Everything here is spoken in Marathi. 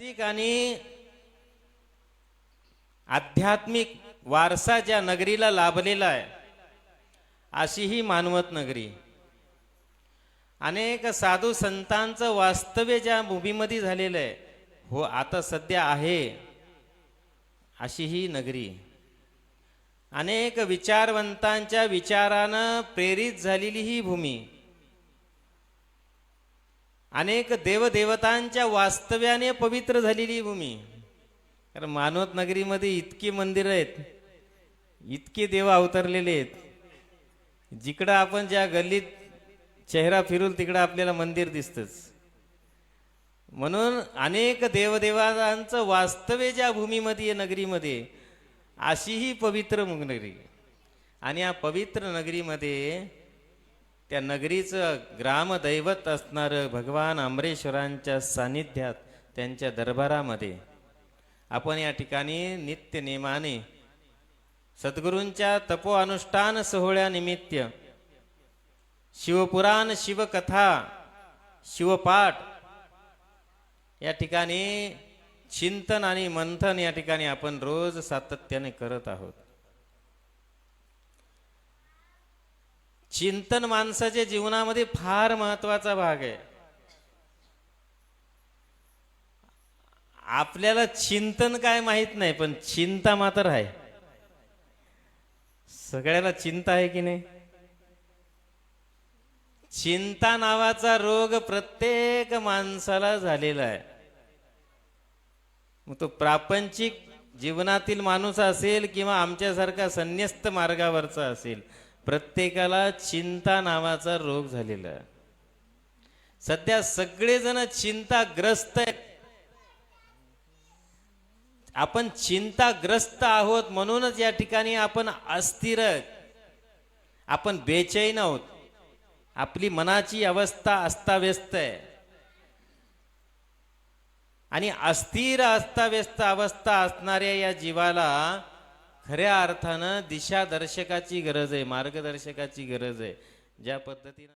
ऐतिहासिक आणि आध्यात्मिक वारसा ज्या नगरीला लाभलेला आहे अशी ही मानवत नगरी. अनेक साधू संतांचं वास्तव्य ज्या भूमीमध्ये झालेलं आहे हो आता सध्या आहे अशी ही नगरी. अनेक विचारवंतांच्या विचारानं प्रेरित झालेली ही भूमी. अनेक देवदेवतांच्या वास्तव्याने पवित्र झालेली भूमी. कारण मानवत नगरीमध्ये इतकी मंदिरं आहेत इतके देव अवतरलेले आहेत. जिकडं आपण ज्या गल्लीत चेहरा फिरून तिकडं आपल्याला मंदिर दिसतंच. म्हणून अनेक देवदेवांचं वास्तव्य ज्या भूमीमध्ये आहे नगरीमध्ये अशी ही पवित्र नगरी. आणि या पवित्र नगरीमध्ये त्या नगरीचं ग्रामदैवत असणारं भगवान अमरेश्वरांच्या सानिध्यात त्यांच्या दरबारामध्ये. आपण या ठिकाणी नित्य नेमाने सद्गुरूंच्या तपो अनुष्ठान सोहळ्यानिमित्त शिवपुराण शिवकथा शिवपाठ या ठिकाणी चिंतन आणि मंथन या ठिकाणी आपण रोज सातत्याने करत आहोत. चिंतन माणसाच्या जीवनामध्ये फार महत्त्वाचा भाग आहे. आपल्याला चिंतन काय माहीत नाही पण चिंता मात्र आहे. सगळ्याला चिंता आहे की नाही? चिंता नावाचा रोग प्रत्येक माणसाला झालेला आहे. मग तो प्रापंचिक जीवनातील माणूस असेल किंवा आमच्यासारखा संन्यस्त मार्गावरचा असेल प्रत्येकाला चिंता नावाचा रोग झालेला. सध्या सगळेजण चिंताग्रस्त आहेत. आपण चिंताग्रस्त आहोत म्हणूनच या ठिकाणी आपण अस्थिर आपण बेचैन आहोत. आपली मनाची अवस्था अस्ताव्यस्त आहे. आणि अस्थिर अस्ताव्यस्त अवस्था असणाऱ्या या जीवाला खऱ्या अर्थानं दिशादर्शकाची गरज आहे मार्गदर्शकाची गरज आहे. ज्या पद्धतीनं